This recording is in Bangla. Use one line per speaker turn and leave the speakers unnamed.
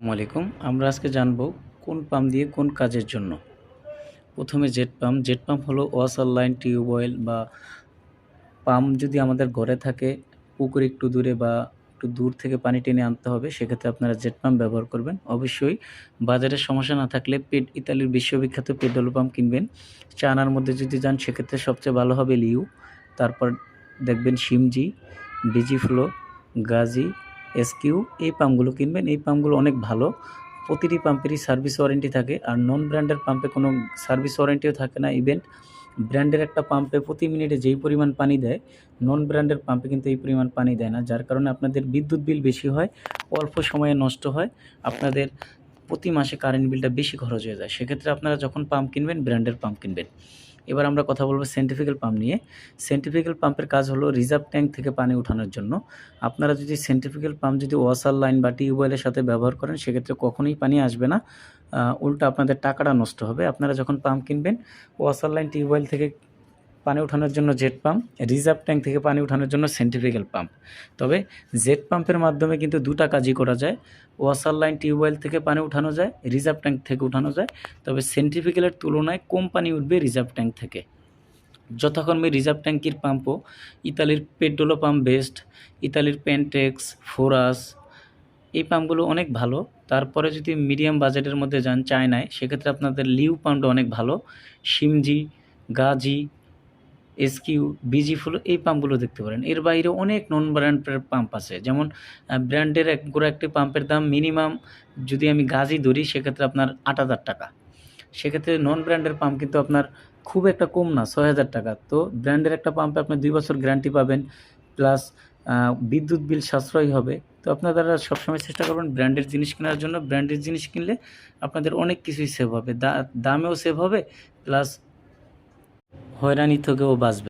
আসসালামু আলাইকুম। আমরা আজকে জানব কোন পাম্প দিয়ে কোন কাজের জন্য। প্রথমে জেট পাম্প। জেট পাম্প হলো ওয়াসার লাইন টিউবওয়েল বা পাম্প যদি আমাদের ঘরে থাকে, পুকুর একটু দূরে বা একটু দূর থেকে পানি টেনে আনতে হবে, সেক্ষেত্রে আপনারা জেট পাম্প ব্যবহার করবেন। অবশ্যই বাজারের সমস্যা না থাকলে পেট ইতালির বিশ্ববিখ্যাত পেট্রোল পাম্প কিনবেন। চায়নার মধ্যে যদি যান, সেক্ষেত্রে সবচেয়ে ভালো হবে লিউ। তারপর দেখবেন সিমজি বিজি ফ্লো, গাজি এসকিউ এই পাম্পগুলো কিনবেন। এই পাম্পগুলো অনেক ভালো। প্রতিটি পাম্পেরই সার্ভিস ওয়ারেন্টি থাকে। আর নন ব্র্যান্ডের পাম্পে কোনো সার্ভিস ওয়ারেন্টিও থাকে না। ইভেন ব্র্যান্ডের একটা পাম্পে প্রতি মিনিটে যেই পরিমাণ পানি দেয়, নন ব্র্যান্ডের পাম্পে কিন্তু এই পরিমাণ পানি দেয় না। যার কারণে আপনাদের বিদ্যুৎ বিল বেশি হয়, অল্প সময়ে নষ্ট হয়। আপনাদের প্রতি মাসে কারেন্ট বিলটা বেশি খরচ হয়ে যায়। সেক্ষেত্রে আপনারা যখন পাম্প কিনবেন, ব্র্যান্ডের পাম্প কিনবেন। এবার আমরা কথা বলব সেন্টিফিক্যাল পাম্প নিয়ে। সেন্টিফিক্যাল পাম্পের কাজ হলো রিজার্ভ ট্যাঙ্ক থেকে পানি উঠানোর জন্য। আপনারা যদি সেন্ট্রিফিক্যাল পাম্প যদি ওয়াশার লাইন বা টিউবওয়েলের সাথে ব্যবহার করেন, সেক্ষেত্রে কখনোই পানি আসবে না। উল্টো আপনাদের টাকাটা নষ্ট হবে। আপনারা যখন পাম্প কিনবেন ওয়াশার লাইন টিউবওয়েল থেকে পানি ওঠানোর জন্য জেট পাম্প রিজার্ভ ট্যাঙ্ক থেকে পানি ওঠানোর জন্য সেন্ট্রিফিক্যাল পাম্প তবে জেট পাম্পের মাধ্যমে কিন্তু দুটা কাজই করা যায়। ওয়াসার লাইন টিউবওয়েল থেকে পানি উঠানো যায় রিজার্ভ ট্যাঙ্ক থেকে উঠানো যায়। তবে সেন্ট্রিফিক্যালের তুলনায় কম পানি উঠবে রিজার্ভ ট্যাঙ্ক থেকে। যথাকর্মে রিজার্ভ ট্যাঙ্কির পাম্পও ইতালির পেট্রোলো পাম্প বেস্ট ইতালির পেন্টেক্স ফোরাস এই পাম্পগুলো অনেক ভালো। তারপরে যদি মিডিয়াম বাজেটের মধ্যে যান চায়নায়, সেক্ষেত্রে আপনাদের লিউ পাম্পটা অনেক ভালো। সিমজি গাজি এসকিউ বিজি ফুল এই পাম্পগুলো দেখতে পারেন। এর বাইরে অনেক নন ব্র্যান্ডের পাম্প আছে। যেমন ব্র্যান্ডের এক, গোড়া একটি পাম্পের দাম মিনিমাম যদি আমি গাজি ধরি, সেক্ষেত্রে আপনার আট হাজার টাকা। সেক্ষেত্রে নন ব্র্যান্ডের পাম্প কিন্তু আপনার খুব একটা কম না, ছয় হাজার টাকা। তো ব্র্যান্ডের একটা পাম্পে আপনি দুই বছর গ্যারান্টি পাবেন প্লাস বিদ্যুৎ বিল সাশ্রয়ী হবে। তো আপনারা সবসময় চেষ্টা করবেন ব্র্যান্ডের জিনিস কেনার জন্য। ব্র্যান্ডের জিনিস কিনলে আপনাদের অনেক কিছুই সেভ হবে। দামেও সেভ হবে প্লাস হয়রানি থেকেও বাঁচবে।